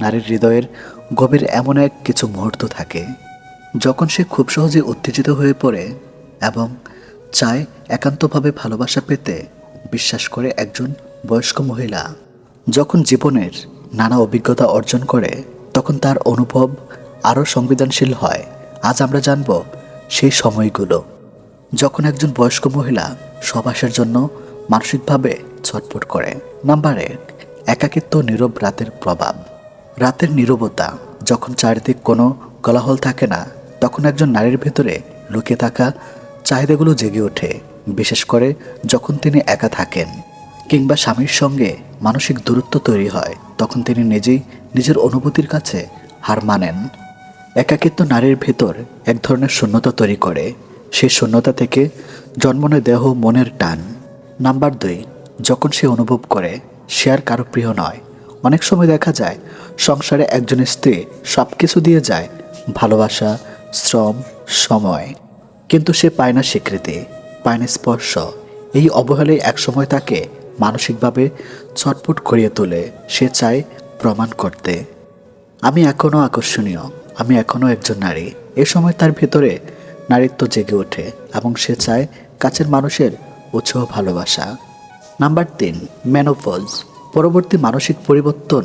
নারীর হৃদয়ের গভীর এমন এক কিছু মুহূর্ত থাকে, যখন সে খুব সহজে উত্তেজিত হয়ে পড়ে এবং চায় একান্তভাবে ভালোবাসা পেতে বিশ্বাস করে একজন বয়স্ক মহিলা। যখন জীবনের নানা অভিজ্ঞতা অর্জন করে, তখন তার অনুভব আরও সংবেদনশীল হয়। আজ আমরা জানব সেই সময়গুলো, যখন একজন বয়স্ক মহিলা সবাসের জন্য মানসিকভাবে ছটফট করে। নাম্বার এক, একাকিত্ব নীরব রাতের প্রভাব। রাতের নীরবতা, যখন চারিদিক কোনো কলাহল থাকে না, তখন একজন নারীর ভেতরে লুকিয়ে থাকা চাহিদাগুলো জেগে ওঠে, বিশেষ করে যখন তিনি একা থাকেন কিংবা স্বামীর সঙ্গে মানসিক দূরত্ব তৈরি হয়, তখন তিনি নিজেই নিজের অনুভূতির কাছে হার মানেন। একাকিত্ব নারীর ভেতর এক ধরনের শূন্যতা তৈরি করে সেই শূন্যতা থেকে জন্ম নেয় দেহ মনের টান। নাম্বার দুই, যখন সে অনুভব করে, সে আর কারও প্রিয় নয়। অনেক সময় দেখা যায় সংসারে একজন স্ত্রী সব কিছু দিয়ে যায়, ভালোবাসা, শ্রম, সময়। কিন্তু সে পায় না স্বীকৃতি, পায় না স্পর্শ। এই অবহেলায় একসময় তাকে মানসিকভাবে ছটফট করিয়ে তোলে, সে চায় প্রমাণ করতে। আমি এখনও আকর্ষণীয়, আমি এখনও একজন নারী। এ সময় তার ভেতরে নারীত্ব জেগে ওঠে এবং সে চায় কাছের মানুষের উৎসাহ ভালোবাসা। নাম্বার তিন ম্যানোপজ পরবর্তী মানসিক পরিবর্তন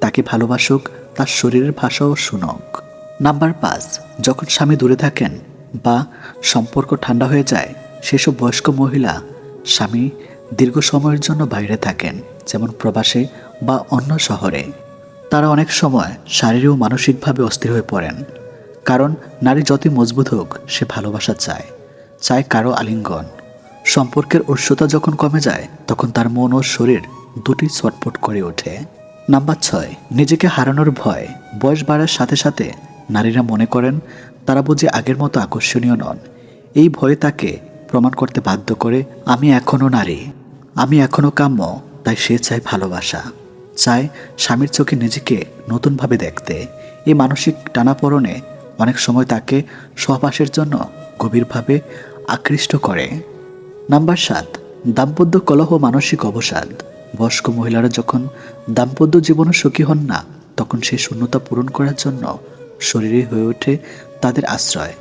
তাকে ভালোবাসুক, তার শরীরের ভাষাও শুনক। নাম্বার পাঁচ, যখন স্বামী দূরে থাকেন বা সম্পর্ক ঠান্ডা হয়ে যায়, সেসব বয়স্ক মহিলা স্বামী দীর্ঘ সময়ের জন্য বাইরে থাকেন, যেমন প্রবাসে বা অন্য শহরে। তারা অনেক সময় শারীরিক ও মানসিকভাবে অস্থির হয়ে পড়েন, কারণ নারী যতই মজবুত হোক, সে ভালোবাসা চায় চায় কারও আলিঙ্গন। সম্পর্কের উৎসতা যখন কমে যায়, তখন তার মন ও শরীর দুটি ছটফট করে ওঠে। নাম্বার ছয়, নিজেকে হারানোর ভয়। বয়স বাড়ার সাথে সাথে নারীরা মনে করেন তারা বুঝি আগের মতো আকর্ষণীয় নন। এই ভয়ে তাকে প্রমাণ করতে বাধ্য করে, আমি এখনও নারী। আমি এখনও কাম্য। তাই সে চায় ভালোবাসা। চায় স্বামীর চোখে নিজেকে নতুনভাবে দেখতে। এই মানসিক টানাপড়নে অনেক সময় তাকে সহবাসের জন্য গভীরভাবে আকৃষ্ট করে। নাম্বার সাত, দাম্পত্য কলহ মানসিক অবসাদ। বয়স্ক মহিলারা যখন দাম্পত্য জীবনে সুখী হন না, তখন সেই শূন্যতা পূরণ করার জন্য শরীরে হয়ে ওঠে তাদের আশ্রয়।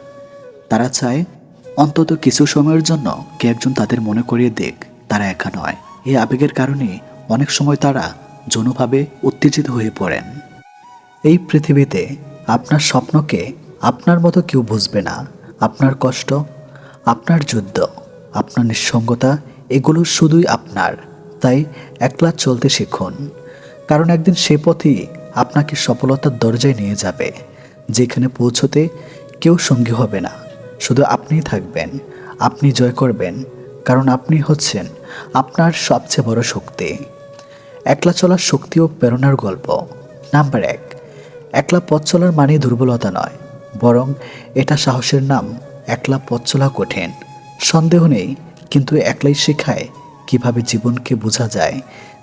তারা চায় অন্তত কিছু সময়ের জন্য কে একজন তাদের মনে করিয়ে দেখ তারা একা নয়। এই আবেগের কারণে অনেক সময় তারা যৌনভাবে উত্তেজিত হয়ে পড়েন। এই পৃথিবীতে আপনার স্বপ্নকে আপনার মতো কেউ বুঝবে না। আপনার কষ্ট, আপনার যুদ্ধ, আপনার নিঃসঙ্গতা, এগুলো শুধুই আপনার। তাই একলা চলতে শিখুন। কারণ একদিন সে পথই আপনাকে সফলতার দরজায় নিয়ে যাবে। যেখানে পৌঁছতে কেউ সঙ্গী হবে না। শুধু আপনিই থাকবেন। আপনি জয় করবেন। কারণ আপনি হচ্ছেন আপনার সবচেয়ে বড় শক্তি। একলা চলার শক্তি ও প্রেরণার গল্প। নাম্বার এক, একলা পথ চলার মানে দুর্বলতা নয়। বরং এটা সাহসের নাম। একলা পথ চলা কঠিন। সন্দেহ নেই, কিন্তু একলাই শেখায় কীভাবে জীবনকে বোঝা যায়?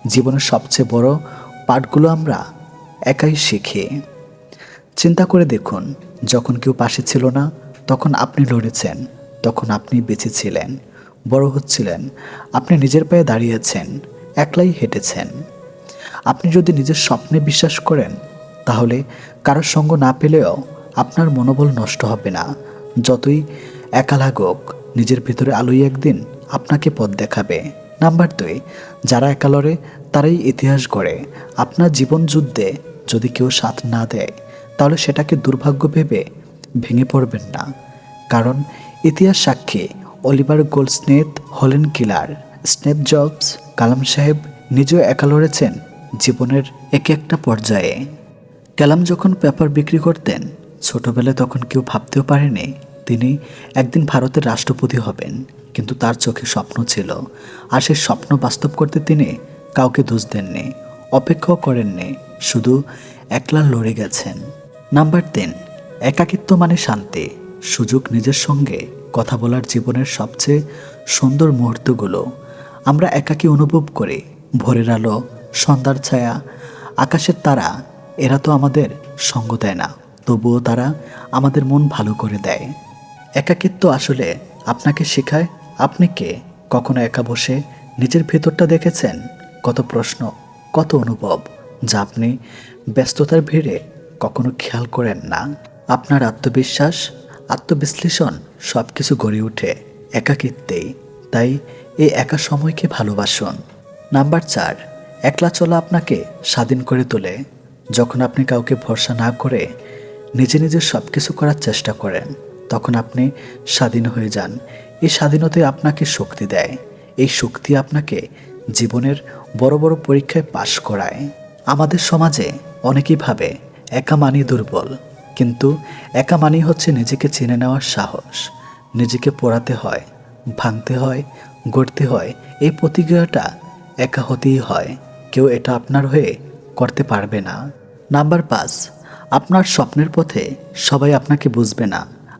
জীবনের সবচেয়ে বড় পাঠগুলো আমরা একাই শিখি। চিন্তা করে দেখুন, যখন কেউ পাশে ছিল না, তখন আপনি লড়েছেন, তখন আপনি বেঁচে ছিলেন, বড় হচ্ছিলেন, আপনি নিজের পায়ে দাঁড়িয়েছেন, একলাই হেঁটেছেন। আপনি যদি নিজের স্বপ্নে বিশ্বাস করেন, তাহলে কারোর সঙ্গ না পেলেও আপনার মনোবল নষ্ট হবে না। যতই একা লাগুক, নিজের ভিতরে আলোই একদিন আপনাকে পথ দেখাবে। নাম্বার দুই, যারা একা লড়ে তারাই ইতিহাস গড়ে। আপনার জীবন যুদ্ধে যদি কেউ সাথ না দেয়, তাহলে সেটাকে দুর্ভাগ্য ভেবে ভেঙে পড়বেন না। কারণ ইতিহাস সাক্ষী অলিভার গোল্ডস্নেথ হলেন কিলার। স্নেপ জবস, কালাম সাহেব নিজেও একা লড়েছেন জীবনের এক একটা পর্যায়ে। কালাম যখন পেপার বিক্রি করতেন, ছোটবেলায় তখন কেউ ভাবতেও পারেনি তিনি একদিন ভারতের রাষ্ট্রপতি হবেন। কিন্তু তার চোখে স্বপ্ন ছিল। আর সেই স্বপ্ন বাস্তব করতে তিনি কাউকে দোষ দেননি, অপেক্ষাও করেননি, শুধু একলা লড়ে গেছেন। নাম্বার তিন, একাকিত্ব মানে শান্তি। সুযোগ নিজের সঙ্গে, কথা বলার জীবনের সবচেয়ে সুন্দর মুহূর্তগুলো। আমরা একাকী অনুভব করি, ভোরের আলো, সন্ধ্যার ছায়া, আকাশের তারা, এরা তো আমাদের সঙ্গ দেয় না, তবুও তারা আমাদের মন ভালো করে দেয়। একাকিত্ব আসলে আপনাকে শেখায় আপনি কে? কখনো একা বসে নিজের ভেতরটা দেখেছেন? কত প্রশ্ন, কত অনুভব, যা আপনি ব্যস্ততার ভিড়ে কখনো খেয়াল করেন না। আপনার আত্মবিশ্বাস, আত্মবিশ্লেষণ সব কিছু গড়ে ওঠে একাকিত্বেই। তাই এই একা সময়কে ভালোবাসুন। নাম্বার চার, একলা চলা আপনাকে স্বাধীন করে তোলে। যখন আপনি কাউকে ভরসা না করে নিজে নিজে সব কিছু করার চেষ্টা করেন তখন আপনি স্বাধীন হয়ে যান। এই স্বাধীনতাই আপনাকে শক্তি দেয়। এই শক্তি আপনাকে জীবনের বড় বড় পরীক্ষায় পাশ করায়। আমাদের সমাজে অনেকেই ভাবে, একা মানি দুর্বল। কিন্তু একা মানি হচ্ছে নিজেকে চিনে নেওয়ার সাহস। নিজেকে পড়াতে হয়, ভাঙতে হয়, গড়তে হয়। এই প্রতিক্রিয়াটা একা হতেই হয়। কেউ এটা আপনার হয়ে করতে পারবে না। নাম্বার পাঁচ, আপনার স্বপ্নের পথে সবাই আপনাকে বুঝবে না।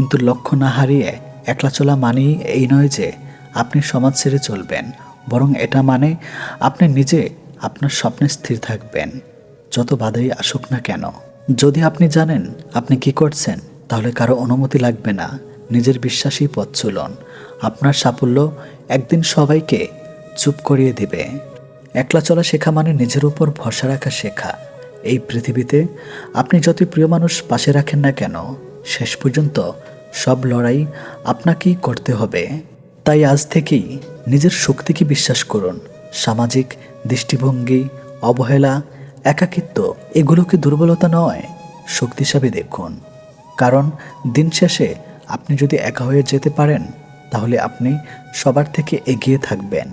কিন্তু লক্ষ্য না হারিয়ে একলা চলা মানেই এই নয় যে আপনি সমাজ ছেড়ে চলবেন, বরং এটা মানে আপনি নিজে আপনার স্বপ্নে স্থির থাকবেন, যত বাধাই আসুক না কেন। যদি আপনি জানেন আপনি কি করছেন, তাহলে কারও অনুমতি লাগবে না, নিজের বিশ্বাসী পথ চলুন। আপনার সাফল্য একদিন সবাইকে চুপ করিয়ে দিবে। একলা চলা শেখা মানে নিজের উপর ভরসা রাখা শেখা। এই পৃথিবীতে আপনি যতই প্রিয় মানুষ পাশে রাখেন না কেন শেষ পর্যন্ত সব লড়াই আপনাকেই করতে হবে। তাই আজ থেকেই নিজের শক্তিকে বিশ্বাস করুন। সামাজিক, দৃষ্টিভঙ্গি, অবহেলা, একাকিত্ব এগুলোকে দুর্বলতা নয়, শক্তি হিসাবে দেখুন। কারণ দিন শেষে আপনি যদি একা হয়ে যেতে পারেন, তাহলে আপনি সবার থেকে এগিয়ে থাকবেন।